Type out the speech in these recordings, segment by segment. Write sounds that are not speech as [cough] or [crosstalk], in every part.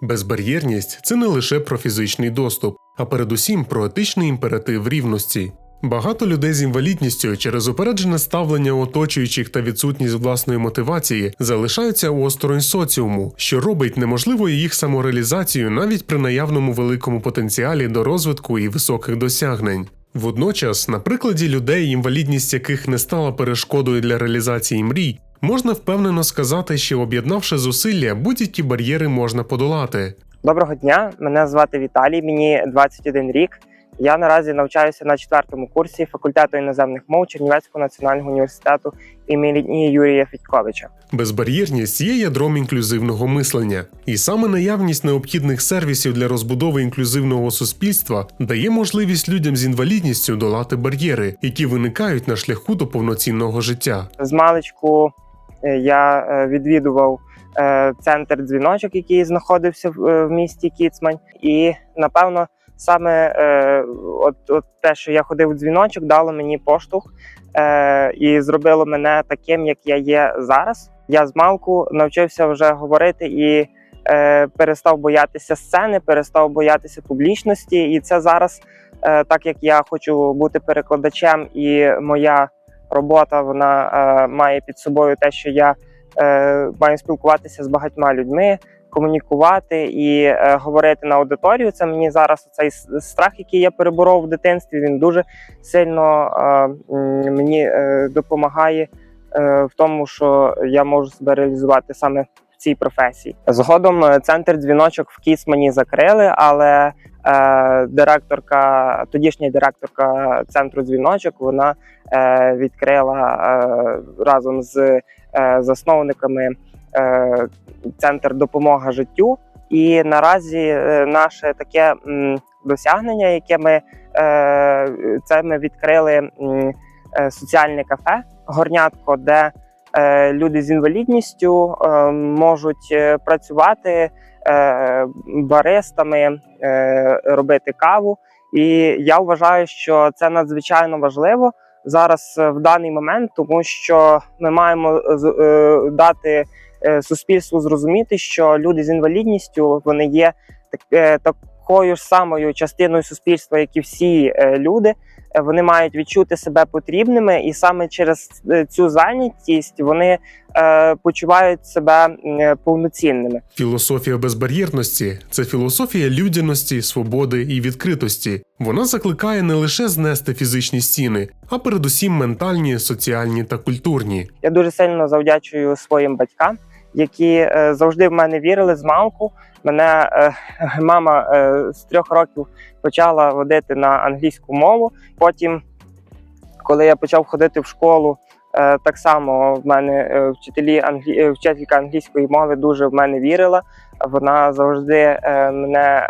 Безбар'єрність це не лише про фізичний доступ, а передусім про етичний імператив рівності. Багато людей з інвалідністю через упереджене ставлення оточуючих та відсутність власної мотивації залишаються осторонь соціуму, що робить неможливою їх самореалізацію навіть при наявному великому потенціалі до розвитку і високих досягнень. Водночас, на прикладі людей, інвалідність яких не стала перешкодою для реалізації мрій, можна впевнено сказати, що об'єднавши зусилля, будь-які бар'єри можна подолати. Доброго дня, мене звати Віталій, мені 21 рік. Я наразі навчаюся на четвертому курсі факультету іноземних мов Чернівецького національного університету імені Юрія Федьковича. Безбар'єрність є ядром інклюзивного мислення, і саме наявність необхідних сервісів для розбудови інклюзивного суспільства дає можливість людям з інвалідністю долати бар'єри, які виникають на шляху до повноцінного життя. З маличку я е, відвідував е, центр дзвіночок, який знаходився в, е, місті Кіцмань, і напевно. Саме е, от, от те, що я ходив у дзвіночок, дало мені поштовх е, і зробило мене таким, як я є зараз. Я з малку навчився вже говорити і е, перестав боятися сцени, перестав боятися публічності. І це зараз, е, так як я хочу бути перекладачем, і моя робота вона е, має під собою те, що я е, маю спілкуватися з багатьма людьми комунікувати і е, говорити на аудиторію. Це мені зараз цей страх, який я переборов в дитинстві. Він дуже сильно е, мені е, допомагає е, в тому, що я можу себе реалізувати саме цій професії. Згодом е, центр дзвіночок в Кіцмані закрили, але е, директорка, тодішня директорка центру дзвіночок, вона е, відкрила е, разом з е, засновниками е, центр допомога життю. І наразі е, наше таке досягнення, яке ми е, це ми відкрили соціальне кафе Горнятко, де люди з інвалідністю е, можуть е, працювати е, баристами, е, робити каву. І я вважаю, що це надзвичайно важливо зараз е, в даний момент, тому що ми маємо е, дати е, суспільству зрозуміти, що люди з інвалідністю вони є е, такою ж самою частиною суспільства, як і всі е, люди. Вони мають відчути себе потрібними, і саме через е, цю зайнятість вони е, почувають себе е, повноцінними. Філософія безбар'єрності це філософія людяності, свободи і відкритості. Вона закликає не лише знести фізичні стіни, а передусім ментальні, соціальні та культурні. Я дуже сильно завдячую своїм батькам, які е, завжди в мене вірили з малку. Мене е, [laughs] мама е, з трьох років почала водити на англійську мову. Потім, коли я почав ходити в школу, так само в мене вчителі вчителька англійської мови дуже в мене вірила. Вона завжди мене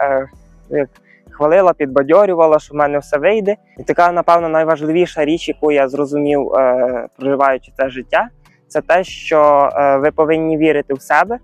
як хвалила, підбадьорювала, що в мене все вийде. І така, напевно, найважливіша річ, яку я зрозумів, проживаючи це життя, це те, що е, ви повинні вірити в себе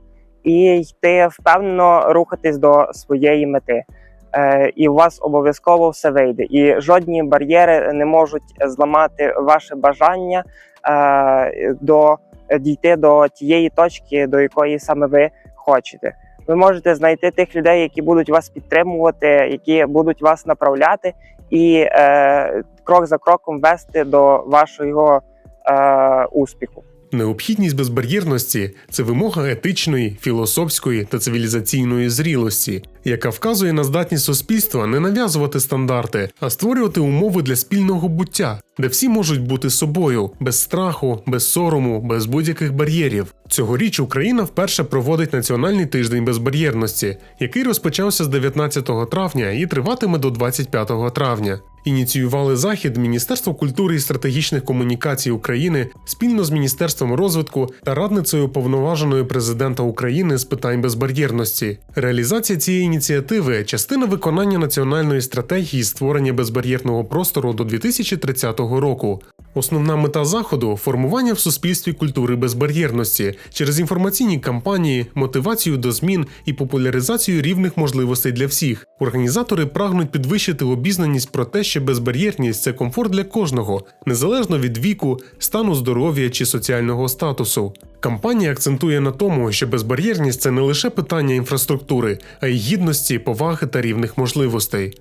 і йти впевнено рухатись до своєї мети. Е, і у вас обов'язково все вийде. І жодні бар'єри не можуть зламати ваше бажання е, до дійти до тієї точки, до якої саме ви хочете. Ви можете знайти тих людей, які будуть вас підтримувати, які будуть вас направляти, і крок за кроком вести до вашого успіху. Необхідність безбар'єрності це вимога етичної, філософської та цивілізаційної зрілості, яка вказує на здатність суспільства не нав'язувати стандарти, а створювати умови для спільного буття, де всі можуть бути собою, без страху, без сорому, без будь-яких бар'єрів. Цьогоріч Україна вперше проводить Національний тиждень безбар'єрності, який розпочався з 19 травня і триватиме до 25 травня. Ініціювали захід Міністерство культури і стратегічних комунікацій України спільно з Міністерством розвитку та радницею повноваженої президента України з питань безбар'єрності. Реалізація цієї ініціативи частина виконання національної стратегії створення безбар'єрного простору до 2030 року. Основна мета заходу формування в суспільстві культури безбар'єрності через інформаційні кампанії, мотивацію до змін і популяризацію рівних можливостей для всіх. Організатори прагнуть підвищити обізнаність про те, що безбар'єрність це комфорт для кожного, незалежно від віку, стану здоров'я чи соціального статусу. Кампанія акцентує на тому, що безбар'єрність це не лише питання інфраструктури, а й гідності, поваги та рівних можливостей.